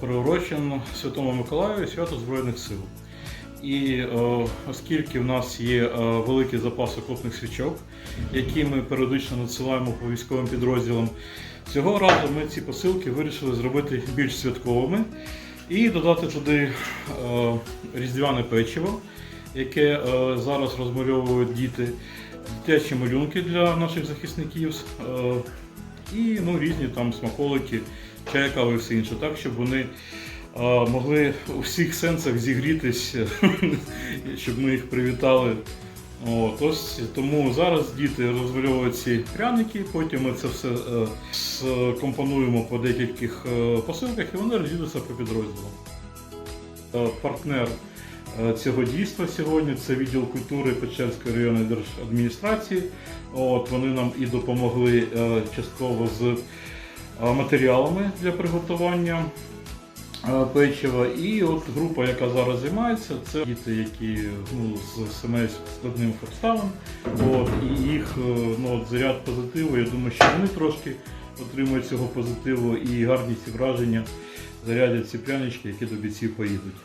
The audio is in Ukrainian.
присвячено Святому Миколаю свято Збройних сил. І е, оскільки в нас є е, великий запас окопних свічок, які ми періодично надсилаємо по військовим підрозділам, цього разу ми ці посилки вирішили зробити більш святковими і додати туди е, різдвяне печиво, яке е, зараз розмальовують діти, дитячі малюнки для наших захисників. І ну, різні там смаколики, чай, кави і все інше, так, щоб вони могли у всіх сенсах зігрітись, щоб ми їх привітали. От, ось, тому зараз діти розмальовують ці пряники, потім ми це все е, скомпонуємо по декількох е, посилках і вони розійдуться по підрозділам. Е, партнер цього дійства сьогодні це відділ культури Печерської районної держадміністрації. От, вони нам і допомогли е, частково з е, матеріалами для приготування е, печива. І от група, яка зараз займається, це діти, які ну, з сімей з складним обставин. От, і їх е, ну, от, заряд позитиву. Я думаю, що вони трошки отримують цього позитиву і гарні ці враження зарядять ці прянички, які до бійців поїдуть.